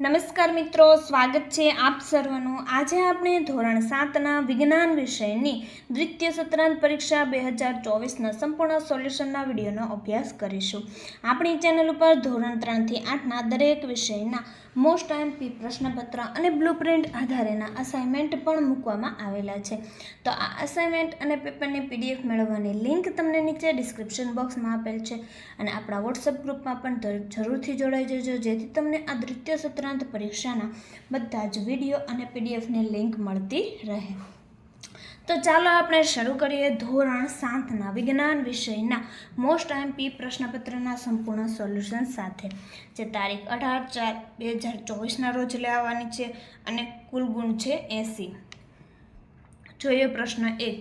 નમસ્કાર મિત્રો, સ્વાગત છે આપ સર્વનું. આજે આપણે ધોરણ સાતના વિજ્ઞાન વિષયની દ્વિતીય સત્રાંત પરીક્ષા બે હજાર ચોવીસના સંપૂર્ણ સોલ્યુશનના વિડીયોનો અભ્યાસ કરીશું. આપણી ચેનલ ઉપર ધોરણ ત્રણથી આઠના દરેક વિષયના મોસ્ટ એમપી પ્રશ્નપત્ર અને બ્લુપ્રિન્ટ આધારેના અસાઇનમેન્ટ પણ મૂકવામાં આવેલા છે. તો આ અસાઇનમેન્ટ અને પેપરની પીડીએફ મેળવવાની લિંક તમને નીચે ડિસ્ક્રિપ્શન બોક્સમાં આપેલ છે અને આપણા વોટ્સઅપ ગ્રુપમાં પણ જરૂરથી જોડાઈ જજો, જેથી તમને આ દ્વિતીય સત્રાંત પરીક્ષાના બધા જ વીડિયો અને પીડીએફની લિંક મળતી રહે. તો ચાલો આપણે શરૂ કરીએ ધોરણ સાતના વિજ્ઞાન વિષયના મોસ્ટ એમપી પ્રશ્નપત્રના સંપૂર્ણ સોલ્યુશન સાથે, જે તારીખ અઢાર ચાર બે હજાર ચોવીસના રોજ લેવાની છે અને કુલ ગુણ છે એંસી. જોઈએ પ્રશ્ન એક.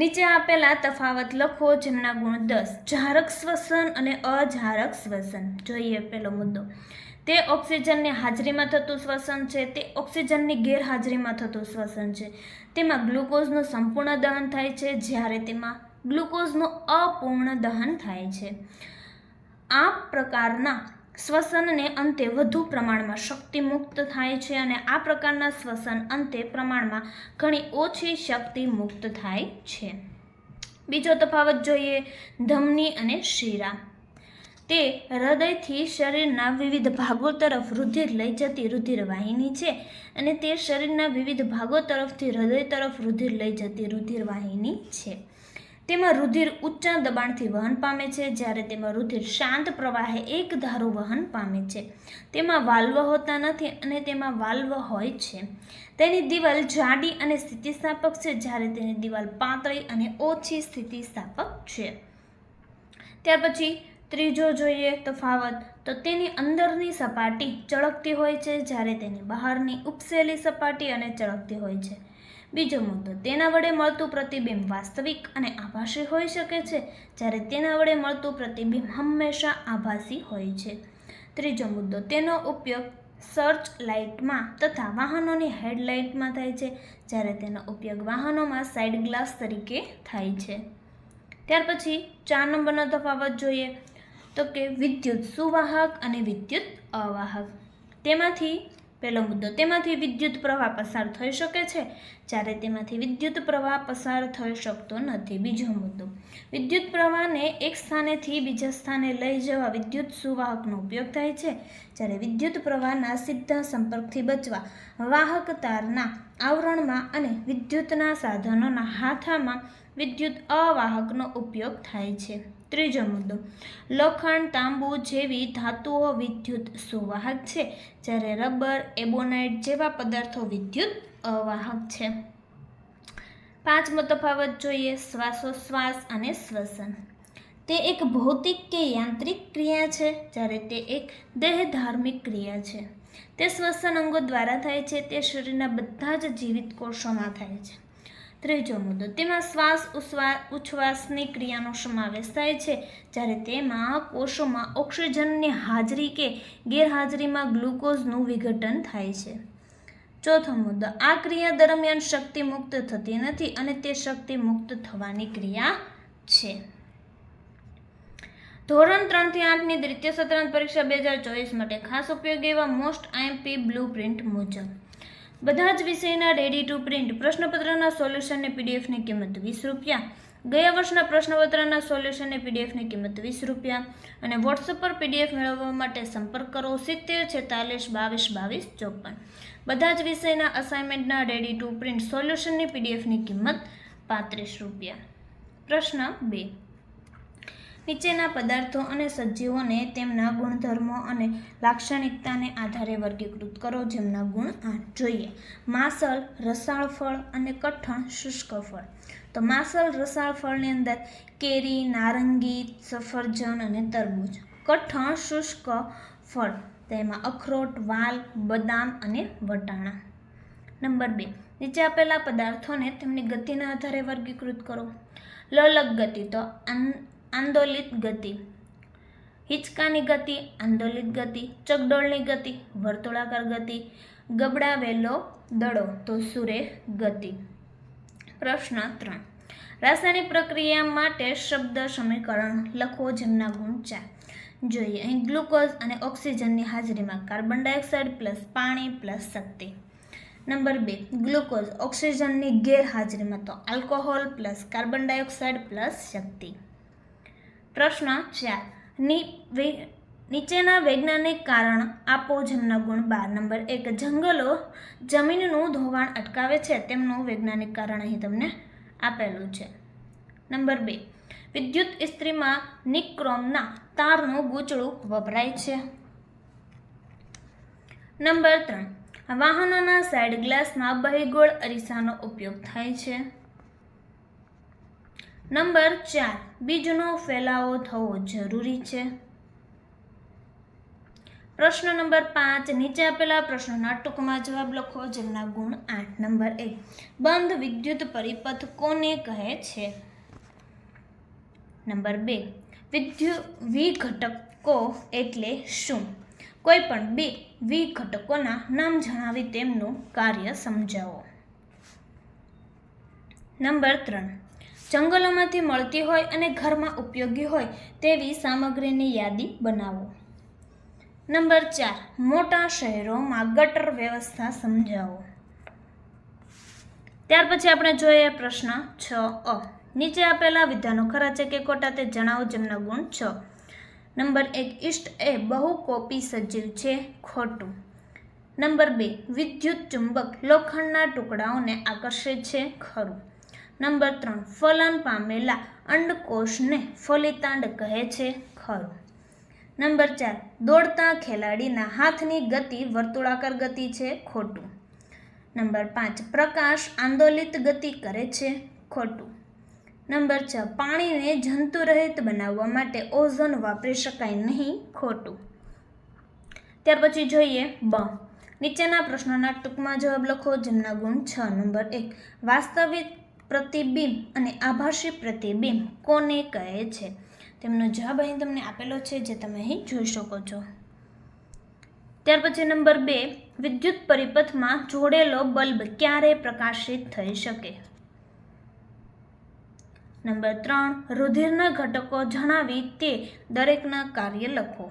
નીચે આપેલા તફાવત લખો, જેમના ગુણ દસ. જારક શ્વસન અને અજારક શ્વસન. જોઈએ પેલો મુદ્દો. તે ઓક્સિજનની હાજરીમાં થતું શ્વસન છે. તે ઓક્સિજનની ગેરહાજરીમાં થતું શ્વસન છે. તેમાં ગ્લુકોઝનું સંપૂર્ણ દહન થાય છે. જ્યારે તેમાં ગ્લુકોઝનું અપૂર્ણ દહન થાય છે. આ પ્રકારના શ્વસનને અંતે વધુ પ્રમાણમાં શક્તિ મુક્ત થાય છે અને આ પ્રકારના શ્વસન અંતે પ્રમાણમાં ઘણી ઓછી શક્તિ મુક્ત થાય છે. બીજો તફાવત જોઈએ ધમની અને શીરા. તે હૃદયથી શરીરના વિવિધ ભાગો તરફ રુધિર લઈ જતી રુધિરવાહિની છે અને તે શરીરના વિવિધ ભાગો તરફથી હૃદય તરફ રુધિર લઈ જતી રુધિરવાહિની છે. તેમાં રુધિર ઊંચા દબાણથી વહન પામે છે, જ્યારે તેમાં રુધિર શાંત પ્રવાહે એક ધારું વહન પામે છે. તેમાં વાલ્વ હોતા નથી અને તેમાં વાલ્વ હોય છે. તેની દિવાલ જાડી અને સ્થિતિસ્થાપક છે, જ્યારે તેની દિવાલ પાતળી અને ઓછી સ્થિતિસ્થાપક છે. ત્યાર પછી ત્રીજો જોઈએ તફાવત. તો તેની અંદરની સપાટી ચળકતી હોય છે, જ્યારે તેની બહારની ઉપસેલી સપાટી અને ચળકતી હોય છે. બીજો મુદ્દો, તેના વડે મળતું પ્રતિબિંબ વાસ્તવિક અને આભાસી હોઈ શકે છે, જ્યારે તેના વડે મળતું પ્રતિબિંબ હંમેશા આભાસી હોય છે. ત્રીજો મુદ્દો, તેનો ઉપયોગ સર્ચ લાઇટમાં તથા વાહનોની હેડલાઇટમાં થાય છે, જ્યારે તેનો ઉપયોગ વાહનોમાં સાઇડ ગ્લાસ તરીકે થાય છે. ત્યાર પછી ચાર નંબરનો તફાવત જોઈએ, તો કે વિદ્યુત સુવાહક અને વિદ્યુત અવાહક. તેમાંથી પહેલો મુદ્દો, તેમાંથી વિદ્યુત પ્રવાહ પસાર થઈ શકે છે? જ્યારે તેમાંથી વિદ્યુત પ્રવાહ પસાર થઈ શકતો નથી. બીજો મુદ્દો, વિદ્યુત પ્રવાહને એક સ્થાનેથી બીજા સ્થાને લઈ જવા વિદ્યુત સુવાહકનો ઉપયોગ થાય છે. જ્યારે વિદ્યુત પ્રવાહના સીધા સંપર્કથી બચવા, વાહક તારના આવરણમાં અને વિદ્યુતના સાધનોના હાથામાં વિદ્યુત અવાહકનો ઉપયોગ થાય છે. ત્રીજો મુદ્દો. લોખંડ તાંબુ જેવી ધાતુઓ વિદ્યુત સુવાહક છે, જ્યારે રબર, એબોનાઇટ જેવા પદાર્થો વિદ્યુત અવાહક છે. પાંચમો તફાવત જોઈએ, શ્વાસોશ્વાસ અને શ્વસન. તે એક ભૌતિક કે યાંત્રિક ક્રિયા છે, જ્યારે તે એક દેહધાર્મિક ક્રિયા છે. તે શ્વસન અંગો દ્વારા થાય છે, તે શરીરના બધા જ જીવિત કોષોમાં થાય છે. ત્રીજો મુદ્દો. તેમાં શ્વાસ ઉશ્વાસ ઉચ્છ્વાસની ક્રિયાનો સમાવેશ થાય છે. જ્યારે તેમાં કોષોમાં ઓક્સિજનની હાજરી કે ગેરહાજરીમાં ગ્લુકોઝનું વિઘટન થાય છે. ચોથો મુદ્દો. આ ક્રિયા દરમિયાન શક્તિ મુક્ત થતી નથી અને તે શક્તિ મુક્ત થવાની ક્રિયા છે. ધોરણ ત્રણથી આઠની દ્વિતીય સત્રાંત પરીક્ષા બે હજાર ચોવીસ માટે ખાસ ઉપયોગી એવા મોસ્ટ આઈએમપી બ્લુ પ્રિન્ટ મુજબ. બધા જ વિષયના રેડી ટુ પ્રિન્ટ પ્રશ્નપત્રના સોલ્યુશનની પીડીએફની કિંમત વીસ રૂપિયા. ગયા વર્ષના પ્રશ્નપત્રના સોલ્યુશનની પીડીએફની કિંમત વીસ રૂપિયા. અને વોટ્સઅપ પર પીડીએફ મેળવવા માટે સંપર્ક કરો સિત્તેર છેતાલીસ બાવીસ બાવીસ ચોપન. બધા જ વિષયના અસાઇનમેન્ટના રેડી ટુ પ્રિન્ટ સોલ્યુશનની પીડીએફની કિંમત પાંત્રીસ રૂપિયા. પ્રશ્ન બે. નીચેના પદાર્થો અને સજીવોને તેમના ગુણધર્મો અને લાક્ષણિકતાને આધારે વર્ગીકૃત કરો જેમના ગુણ આઠ જોઈએ. માસલ, રસાળ ફળ અને કઠણ શુષ્ક ફળ. તો માસલ, રસાળ ફળની અંદર કેરી, નારંગી, સફરજન અને તરબૂચ. કઠણ શુષ્ક ફળ. તેમાં અખરોટ, વાલ, બદામ અને વટાણા. નંબર બે. નીચે આપેલા પદાર્થોને તેમની ગતિના આધારે વર્ગીકૃત કરો. લલક ગતિ. તો આંદોલિત ગતિ. હિંચકાની ગતિ, આંદોલિત ગતિ, ચકડોળની ગતિ, વર્તુળાકાર ગતિ, ગબડાવેલો દડો, તો સુરે ગતિ. પ્રશ્ન ત્રણ. રાસાયણિક પ્રક્રિયા માટે શબ્દ સમીકરણ લખો જેમના ગુણ ચાર. જોઈએ, અહીં ગ્લુકોઝ અને ઓક્સિજનની હાજરીમાં કાર્બન ડાયોક્સાઇડ પ્લસ પાણી પ્લસ શક્તિ. નંબર બે, ગ્લુકોઝ ઓક્સિજનની ગેરહાજરીમાં તો alcohol plus carbon dioxide plus શક્તિ. પ્રશ્ન ચારની નીચેના વૈજ્ઞાનિક કારણ આપો જેમના ગુણ બાર. નંબર એક, જંગલો જમીનનું ધોવાણ અટકાવે છે. તેમનું વૈજ્ઞાનિક કારણ અહીં તમને આપેલું છે. નંબર બે, વિદ્યુત ઇસ્ત્રીમાં નિક્રોમના તારનું ગૂંચળું વપરાય છે. નંબર ત્રણ, વાહનોના સાઇડ ગ્લાસમાં બહિગોળ અરીસાનો ઉપયોગ થાય છે. નંબર ચાર, બીજનો ફેલાવો થવો જરૂરી છે. પ્રશ્ન નંબર પાંચ, નીચે આપેલા પ્રશ્નોના ટૂંકમાં જવાબ લખો, જેમના ગુણ આઠ, નંબર એક. બંધ વિદ્યુત પરિપથ કોને કહે છે? નંબર બે, વિદ્યુ, વિઘટકો એટલે શું? કોઈ પણ બે વિઘટકોના નામ જણાવી તેમનું કાર્ય સમજાવો. નંબર ત્રણ જંગલોમાંથી મળતી હોય અને ઘરમાં ઉપયોગી હોય તેવી સામગ્રીની યાદી બનાવો. નંબર ચાર, મોટા શહેરોમાં ગટર વ્યવસ્થા સમજાવો. ત્યાર પછી આપણે જોઈએ પ્રશ્ન છ અ. નીચે આપેલા વિધાનો ખરા છે કે ખોટા તે જણાવો જેમના ગુણ છ. નંબર એક, ઈષ્ટ એ બહુ કોપી સજીવ છે, ખોટું. નંબર બે વિદ્યુત ચુંબક લોખંડના ટુકડાઓને આકર્ષે છે, ખરું. નંબર ત્રણ, ફલન પામેલા અંડકોષને ફલિતાંડ કહે છે, ખરું. નંબર ચાર, દોડતા ખેલાડીના હાથની ગતિ વર્તુળાકાર ગતિ છે, ખોટું. નંબર પાંચ, પ્રકાશ આંદોલિત ગતિ કરે છે, ખોટું. નંબર છ, પાણીને જંતુરહિત બનાવવા માટે ઓઝોન વાપરી શકાય નહીં, ખોટું. ત્યાર પછી જોઈએ બ. નીચેના પ્રશ્નોના ટૂંકમાં જવાબ લખો, જેમના ગુણ છ. નંબર એક, વાસ્તવિક પ્રતિબિંબ અને આભાસી પ્રતિબિંબ કોને કહે છે? તેમનો જવાબ અહીં તમને આપેલો છે, જે તમે અહીં જોઈ શકો છો. ત્યાર પછી નંબર બે, વિદ્યુત પરિપથમાં જોડેલો બલ્બ ક્યારે પ્રકાશિત થઈ શકે? નંબર ત્રણ, રુધિરના ઘટકો જણાવી તે દરેકના કાર્ય લખો.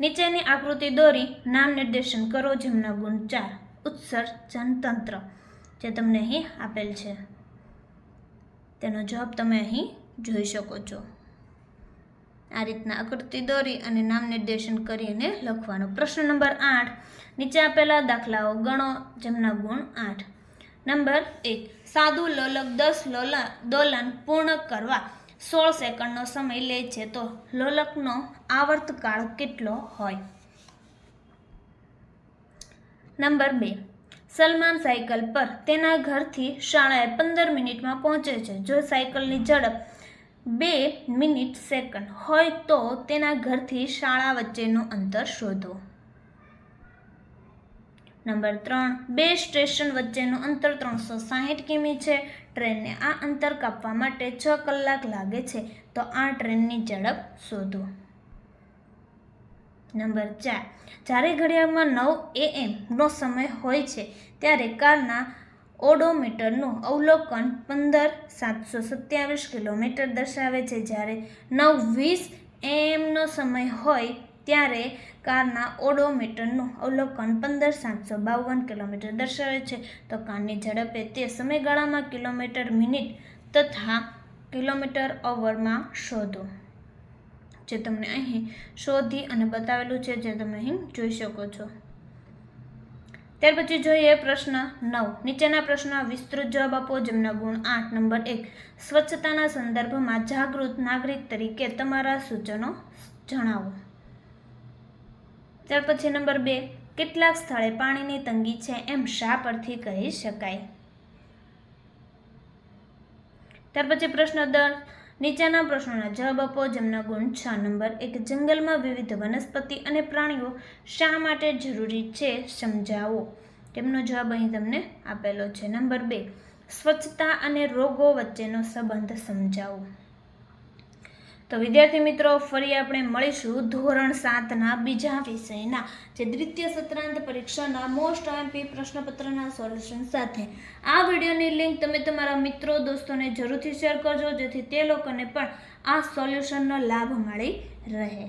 નીચેની આકૃતિ દોરી નામ નિર્દેશન કરો જેમના ગુણ ચાર. ઉત્સર્જન તંત્ર જે તમને અહીં આપેલ છે. તેનો જવાબ તમે અહીં જોઈ શકો છો. આ રીતના આકૃતિ દોરી અને નામ નિર્દેશન કરીને લખવાનો. પ્રશ્ન નંબર આઠ, નીચે આપેલા દાખલાઓ ગણો જેમના ગુણ આઠ. નંબર એક, સાદું લોલક દસ લોલા દોલન પૂર્ણ કરવા. સોળ સેકન્ડનો સમય લે છે તો લોલકનો આવર્તકાળ કેટલો હોય? નંબર બે. સલમાન સાયકલ પર તેના ઘરથી શાળાએ પંદર મિનિટમાં પહોંચે છે. જો સાયકલની ઝડપ બે મિનિટ સેકન્ડ હોય તો તેના ઘરથી શાળા વચ્ચેનું અંતર શોધો. નંબર ત્રણ, બે સ્ટેશન વચ્ચેનું અંતર ત્રણસો સાહીઠ કિમી છે. ટ્રેનને આ અંતર કાપવા માટે છ કલાક લાગે છે. તો આ ટ્રેનની ઝડપ શોધો. નંબર ચાર, જ્યારે ઘડિયાળમાં નવ એએમનો સમય હોય છે, ત્યારે કારના ઓડોમીટરનું અવલોકન પંદર સાતસો સત્યાવીસ કિલોમીટર દર્શાવે છે. જ્યારે નવ વીસ એએમનો સમય હોય ત્યારે કારના ઓડોમીટરનું અવલોકન પંદર સાતસો બાવન કિલોમીટર દર્શાવે છે. તો કારની ઝડપે તે સમયગાળામાં કિલોમીટર મિનિટ તથા કિલોમીટર અવરમાં શોધો. જે તમને અહીં શોધી અને બતાવેલું છે જે તમે અહીં જોઈ શકો છો. ત્યાર પછી જોઈએ પ્રશ્ન નવ. નીચેના પ્રશ્ન વિસ્તૃત જવાબ આપો, જેમના ગુણ આઠ, નંબર એક. સ્વચ્છતાના સંદર્ભમાં જાગૃત નાગરિક તરીકે તમારા સૂચનો જણાવો. ત્યાર પછી નંબર બે, કેટલાક સ્થળે પાણીની તંગી છે એમ શા પરથી કહી શકાય? ત્યાર પછી પ્રશ્ન દસ નીચેના પ્રશ્નોના જવાબ આપો, જેમના ગુણ છ. નંબર એક, જંગલમાં વિવિધ વનસ્પતિ અને પ્રાણીઓ શા માટે જરૂરી છે સમજાવો? તેમનો જવાબ અહીં તમને આપેલો છે. નંબર બે, સ્વચ્છતા અને રોગો વચ્ચેનો સંબંધ સમજાવો. તો વિદ્યાર્થી મિત્રો, ફરી આપણે મળીશું ધોરણ સાતના બીજા વિષયના, જે દ્વિતીય સત્રાંત પરીક્ષાના મોસ્ટ આઈએમપી પ્રશ્નપત્રના સોલ્યુશન સાથે. આ વિડીયોની લિંક તમે તમારા મિત્રો, દોસ્તોને જરૂરથી શેર કરજો, જેથી તે લોકોને પણ આ સોલ્યુશનનો લાભ મળી રહે.